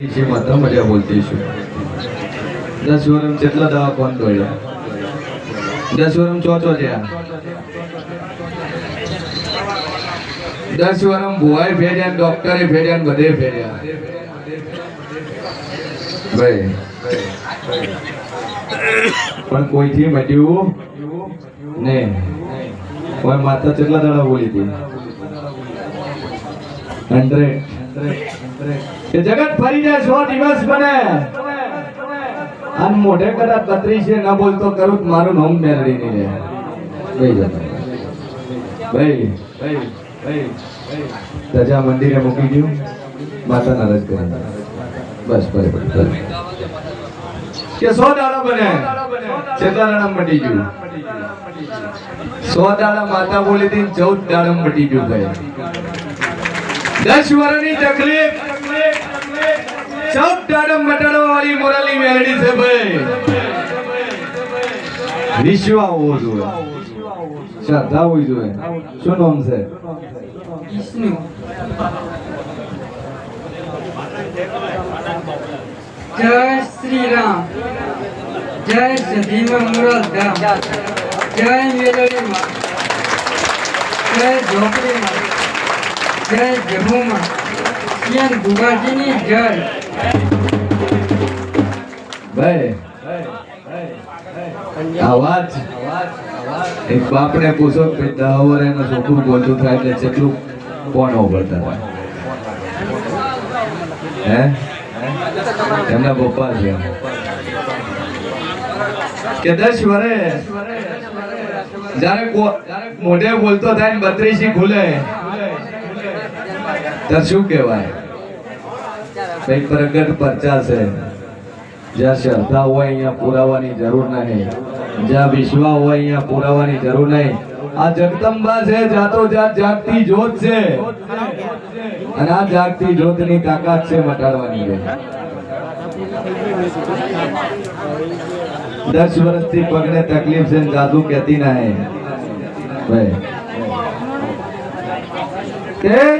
મજા બોલતી છું. દસ વર્ષ દવા દવાખાન દોડ્યા? દસ વર્ષ ચોચો જ્યાં દસ વરમ ભુવાય ફેર્યા, ડોક્ટરે ફેર્યા બધે ફેર્યા. ભાઈ. પણ કોઈથી મટ્યું નહીં. કોઈ માતા કેટલા દાડા બોલી હતી. હંડ્રેડ કે જગત ફરી જાય, સો દિવસ બને. અને મોઢે કદાચ બત્રીસે ન બોલતો કરું મારું નામ મેળવી નહીં લે ભાઈ ભાઈ તજા મંદિરે મૂકી ગયું માતા નારાજ કરી બસ બરાબર બરાબર. કે સો દાડા બને. કેટલા દાડા મટી ગયું સો દાડા માતા બોલી હતી ચૌદ દાડા મટી ગયું ભાઈ. દસ વર્ષની તકલીફ. ચૌદ ટાડમ મટાડવા વાળી મોરાલી મેલડી છે ભાઈ વિશ્વા હોવો જોઈએ શ્રદ્ધા હોવી જોઈએ. શું નામ છે? જય શ્રી રામ જય સધીમાં મુરલ ધામ. જય મેલડી માં. જય ઝોપડી માં. જય જમ્મુમાં સીએમ ગુગાજીની જય. ભાઈ, આવાજ? એક બાપને પૂછો કે દહ વર્ષનું છોકરું બોલતું થાય એટલે કોણ ઓગળતા થાય હે? એમના પપ્પા છે. કે દસ વરે જ્યારે મોઢે બોલતો થાય ને બત્રીસી ખુલે. તો શું કહેવાય? કઈ પ્રગટ પરચા છે જ્યાં શ્રદ્ધા હોય અહીંયા પુરાવાની જરૂર નહીં. જ્યાં વિશ્વાસ હોય અહીંયા પુરાવાની જરૂર નહીં. આ જગદંબા છે, જાતો જાત જાગતી જોત છે. અને આ જાગતી જોતની તાકાત છે મટાડવાની છે. દસ વર્ષથી પગને તકલીફ છે જાદુ કહેતી ના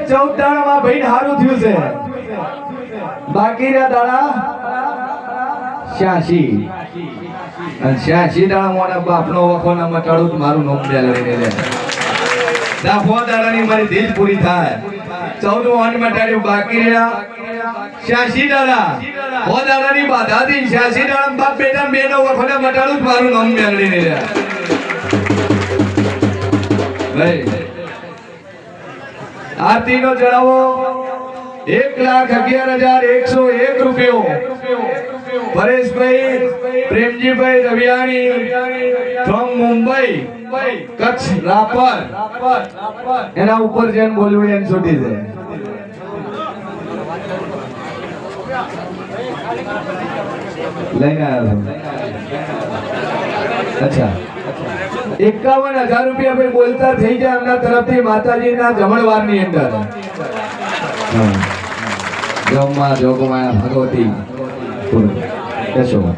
ચૌદ દાડામાં ભાઈ હારું થયું છે. બાકી રહ્યા દાડા? શ્યાસી. અને શ્યાસી દાડા મોના બાપનો વખો ના મટાડું મારું નોમ દે લઈને લે. દાફો દાડાની મારી દિલ પૂરી થાય. ચૌદ વન મટાડ્યું, બાકી રહ્યા. શ્યાસી દાડા. હો દાડાની બાધાથી શ્યાસી દાડા બાપ બેટા બેનો વખો ને મટાડું મારું નોમ લઈને લે. આરતી નો જણાવો. એક લાખ અગિયાર હજાર એકસો એક રૂપિયો. પરેશભાઈ, પ્રેમજીભાઈ રવિયાણી ફ્રોમ મુંબઈ, કચ્છ, રાપર. એના ઉપર જેમ બોલવું એમ છૂટી જાય. લઈને આવ્યો. અચ્છા. એકાવન હજાર રૂપિયા ભાઈ બોલતા થઈ જાય એમના તરફથી માતાજીના જમણવારની અંદર. જમવા જોગમાયા ભગવતી. યશોમાં.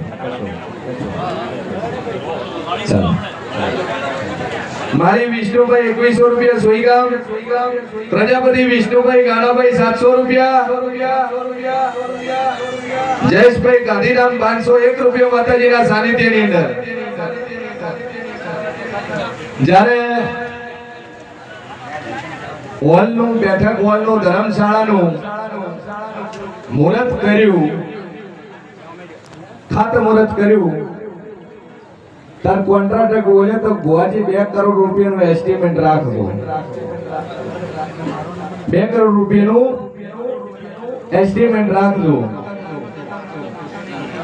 મારી વિષ્ણુભાઈ એકવીસો રૂપિયા સોઈગામ, પ્રજાપતિ વિષ્ણુભાઈ ગાડાભાઈ સાતસો રૂપિયા જયેશભાઈ ગાંધીધામ પાંચસો એક રૂપિયા માતાજીના સાનિધ્યની અંદર જ્યારે હોલનું બેઠક હોલનું ધર્મશાળાનું મુહૂર્ત કર્યું. ખાતમુહૂર્ત કર્યું. તાર કોન્ટ્રાક્ટર બોલે તો ગોવાજી બે કરોડ રૂપિયાનું એસ્ટિમેટ રાખજો. બે કરોડ રૂપિયાનું એસ્ટિમેટ રાખજો.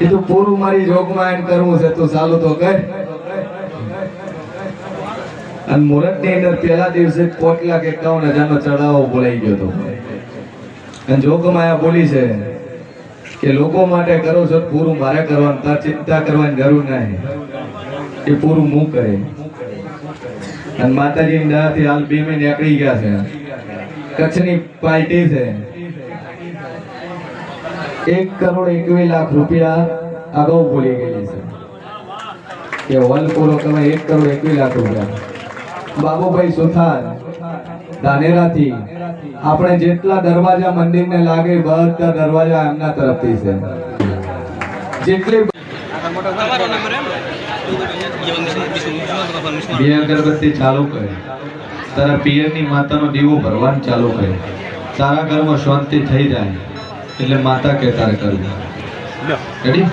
એ તો પૂરું મારી જોગમાં એમ કરવું છે, તું ચાલુ તો કર. અને મુહૂર્તની અંદર પહેલા દિવસે કોટ લાખ એકાવન હજાર નો ચડાવો બોલાઈ ગયો હતો. અને જોગમાયા બોલી છે કે લોકો માટે કરો છો પૂરું મારે કરવાનું, તાર ચિંતા કરવાની જરૂર નહીં. એ પૂરું હું કરે. અને માતાજીની દયાથી હાલ બે મહિને નીકળી ગયા છે. કચ્છની પાર્ટી છે. એક કરોડ એકવીસ લાખ રૂપિયા અગાઉ બોલી ગયેલી છે. કે વલ પૂરો તમે એક કરોડ એકવીસ લાખ રૂપિયા. બાબુભાઈ સુથાર ધાનેરાથી. આપણે જેટલા દરવાજા મંદિરને લાગે બધા દરવાજા એમના તરફથી છે. જેટલી બે અગરબત્તી ચાલુ કરે. તારા પિયરની માતાનો દીવો ભરવાનું ચાલુ કરે. તારા ઘરમાં શાંતિ થઈ જાય એટલે માતા કે તારે કરવું રેડી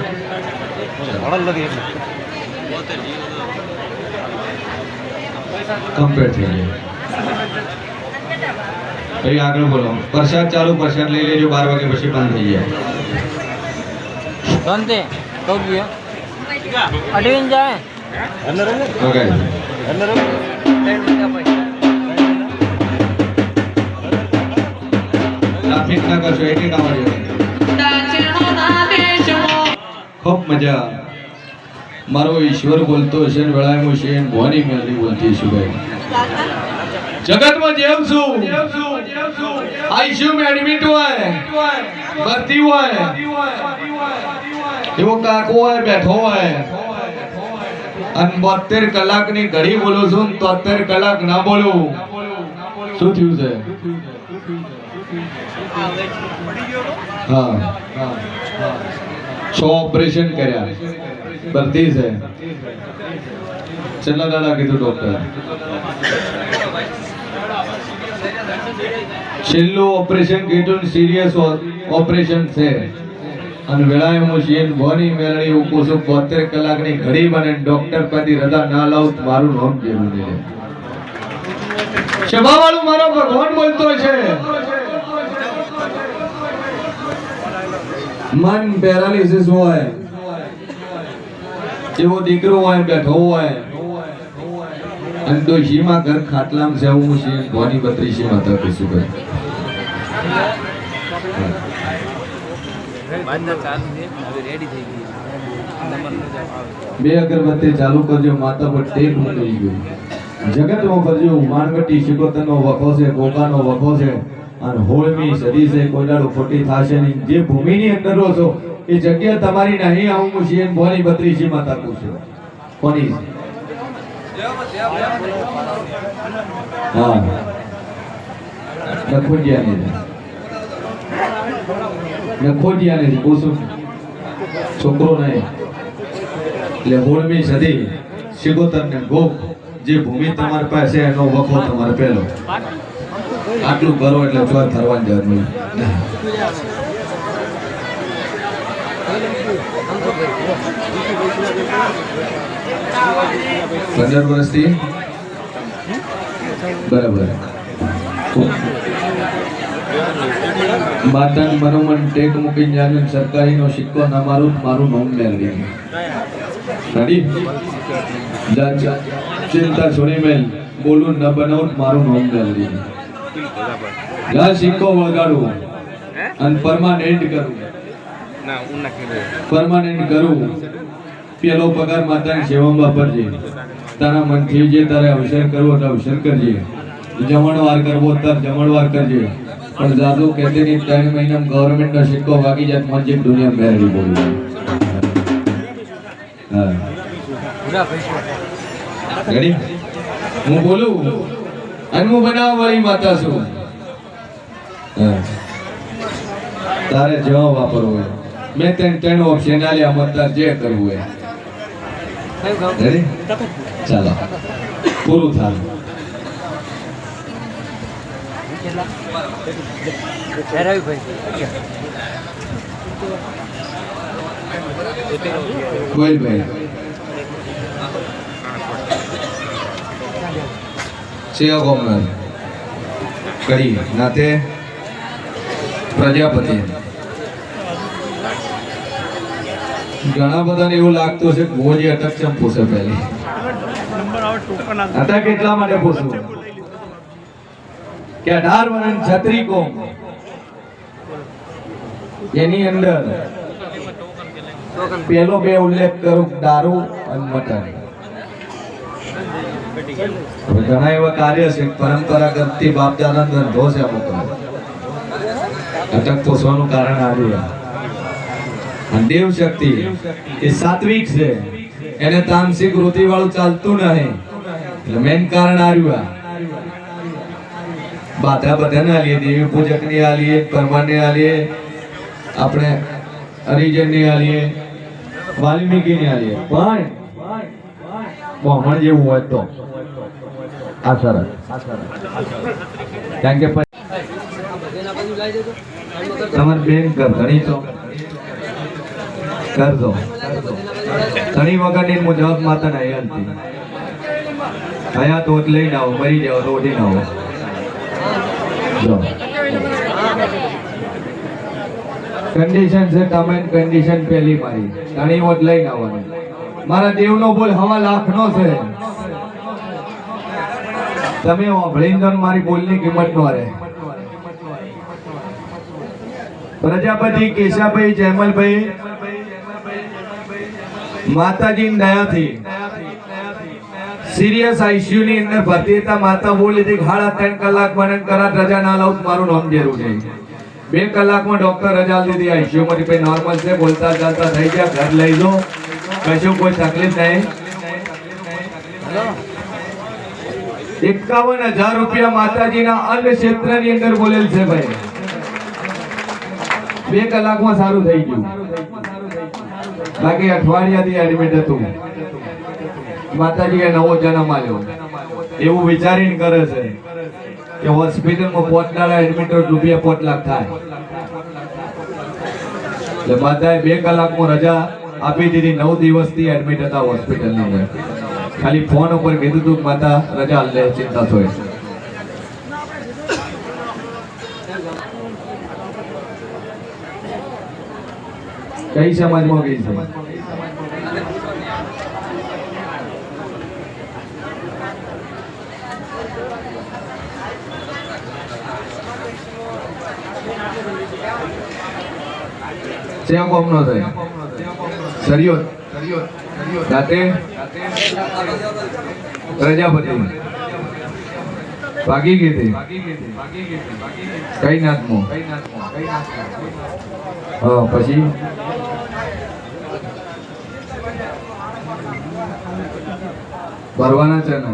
કમ્પ્લીટ થઈ જાય પછી આગળ બોલો. પ્રસાદ ચાલુ પ્રસાદ લઈ લેજો બાર વાગે પછી બંધ થઈ જાય. શાંતિ. તો ગયો. અડવીન જાય. ઓકે ટ્રાફિક ના કરશો એક એક ખૂબ મજા. મારો ઈશ્વર બોલતો હશે ને વેળાએમાં છે ને ભવાની મેલી બોલતી છું ભાઈ જગતમાં જેમ છું આઈસીયુ માં એડમિટ હોય, ભરતી હોય, એવો કાકો હોય, બેઠો હોય. અને બોતેર કલાકની ઘડી બોલું છું ને તોતેર કલાક ના બોલું. શું થયું છે? હા છ ઓપરેશન કર્યા. ભરતી હે. છેલ્લા દાડા કીધું ડોક્ટર છેલ્લું ઓપરેશન કીધું સિરિયસ ઓપરેશન છે. અને વેળાએ હું છીએ ભવાની મેળણી હું પૂછું, બોતેર કલાકની ઘડી બને ડોક્ટર પાછી રજા ના લાવ, મારું નામ જેવું છે. સભાવાળું મારો ભગવાન બોલતો છે. મન પેરાલિસિસ હોય. એવો દીકરો હોય બેઠો હોય. અને ડોશીમાં ઘર ખાટલામાં છે હું છે ભવાની બત્રીસી માતા કશું ભાઈ બે અગરબત્તી ચાલુ કરજો માતા પર ટેક મૂકી ગયું. જગતમાં કરજો માણવટી શિકોતરનો વખો છે ગોગાનો વખો છે, અને હોળમી સદી છે કોઈ દાડો ખોટી થશે નહીં. જે ભૂમિની અંદર રહો છો એ જગ્યા તમારી નહીં, આવું હું એમ ભવાની બત્રીસી માતા પૂછું કોની? હા. નખોડિયાની છે નખોડિયાની છે પૂછું. છોકરો નહીં. એટલે હોળમી સદી શિગોતર ને ગોપ, જે ભૂમિ તમારી પાસે એનો વખો તમારે પહેલો. આટલું કરો એટલે ચોર થરવાની જરૂર નહીં. પંદર વર્ષથી બરાબર માતાનું મનોમન ટેક મૂકીને જાણે સરકારીનો સિક્કો ના મારું મારું નામ મેળવી રેડી જા ચિંતા છોડી મેલ બોલું ન બનાવું મારું નામ મેળવી જા સિક્કો વળગાડું અને પરમાનન્ટ કરું પરમાનન્ટ કરું પેલો પગાર માતાની સેવામાં વાપરજે. તારા મનથી જે તારે અવસર કરવો તો અવસર કરજે. જમણવાર કરવો તાર જમણવાર કરજે. પણ જાદુ કહેતી નહીં ત્રણ મહિના ગવર્મેન્ટ નો સિક્કો વાગી જાય મન જે દુનિયા મેળવી બોલું. હા. રેડી હું બોલું? અને હું બનાવવા વાળી માતા છું. તારે જવાબ વાપરવો હોય. મેં ત્રણ ત્રણ ઓપ્શન આલ્યા મત તાર જે કરવું હોય કયું ગામ રેડી ચાલો પૂરું થાય ધારાવીભાઈ કોઈ ભાઈ સેવા કોમનર કરી નાતે પ્રજાપતિ ઘણા બધાને એવું લાગતું છે મોજી અટક ચમ પૂછે પહેલી. અટક એટલા માટે પૂછું. કે અઢાર વર્ષ છત્રી કોમ. એની અંદર પેલો બે ઉલ્લેખ કરું દારૂ અને મટન. ઘણા એવા કાર્ય છે પરંપરાગત બાપ દાદા ધંધો છે અમુક અટક પોસવાનું કારણ આ રહ્યું અને દેવ શક્તિ એ સાત્વિક છે. એને તામસિક વૃત્તિ વાળું ચાલતું નહીં. એટલે મેન કારણ આ આ. બાધા બધાને આલીએ, દેવી પૂજકને આલીએ પરમાને આલીએ, આપણે હરિજનને આલીએ, વાલ્મીકીને આલીએ. પણ બ્રાહ્મણ જેવું હોય તો. આ સરસ કારણ કે તમારે બેન ધણી તો કરજો વખત વગરની હું જવાબ માતા ના હતી હયા તો લઈને આવો, મરી જાવ તો ઉઠીને આવો. કન્ડિશન છે તમે કન્ડિશન પેલી મારી. ઘણી વખત લઈને આવવાની. મારા દેવનો બોલ હવા લાખનો છે. તમે ઓભળીને તો મારી બોલની કિંમત નો રહે પ્રજાપતિ કેશાભાઈ જયમલભાઈ માતાજી દયાથી. સિરિયસ આઈસીયુ ની અંદર ભરતી હતા, માતા બોલી હતી સાડા ત્રણ કલાક મને કરાટ રજા ના લાવું, મારું નામ જેરું છે. બે કલાકમાં ડોક્ટર રજા લીધી આઈસીયુ માંથી ભાઈ નોર્મલ છે, બોલતા ચાલતા થઈ ગયા, ઘર લઈ લો કશું કોઈ તકલીફ નહીં. એકાવન હજાર રૂપિયા માતાજીના અન્ન ક્ષેત્રની અંદર બોલેલ છે ભાઈ. બે કલાકમાં સારું થઈ ગયું. બાકી અઠવાડિયાથી એડમિટ હતું. માતાજીએ નવો જન્મ આવ્યો એવું વિચારીને કરે છે કે હોસ્પિટલમાં દાડા એડમિટ રૂપિયા પોત લાખ થાય. એટલે માતાએ બે કલાકમાં રજા આપી દીધી, નવ દિવસથી એડમિટ હતા હોસ્પિટલની અંદર. ખાલી ફોન ઉપર કીધું હતું માતા, રજા લે, ચિંતા થોય કઈ સમાજમાં ગઈ છે સેવ કોમ ન થાય. સરિયો રાતે પ્રજાપતિ ભાગી ગઈ હતી? કઈ નાથમાં હા પછી? ભરવાના છે ને?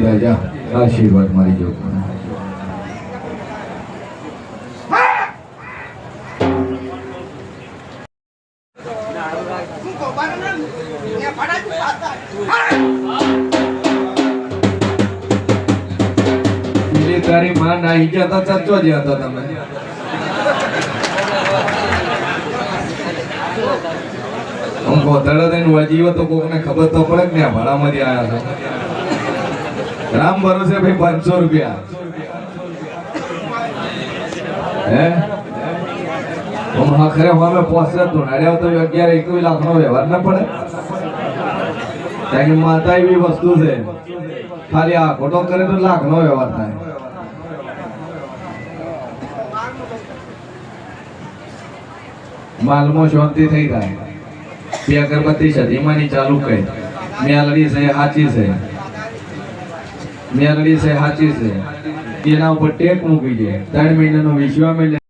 રાજા આશીર્વાદ મારી જો પેલી તારી માં નાહી ગયા હતા ચર્ચો જ હતા તમે. હું ગોધડા થઈને વજીવો તો કોકને ખબર તો પડે કે ને ભાડામાંથી આયા છો. રામ ભરોસે ભાઈ પાંચસો રૂપિયા. હે? હું આખરે હવે પહોંચે તો તો અગિયાર એકવીસ લાખ નો વ્યવહાર ના પડે. કારણ કે માતા એવી વસ્તુ છે. ખાલી આ ખોટો કરે તો લાખ નો વ્યવહાર થાય. માલમાં શાંતિ થઈ જાય. બે અગરબત્તી સધીમાની ચાલુ કરી મેલડી છે, હાચી છે. મેલડી છે સાચી છે. એના ઉપર ટેક મૂકી છે ત્રણ મહિનાનો વિશ્વામિત્ર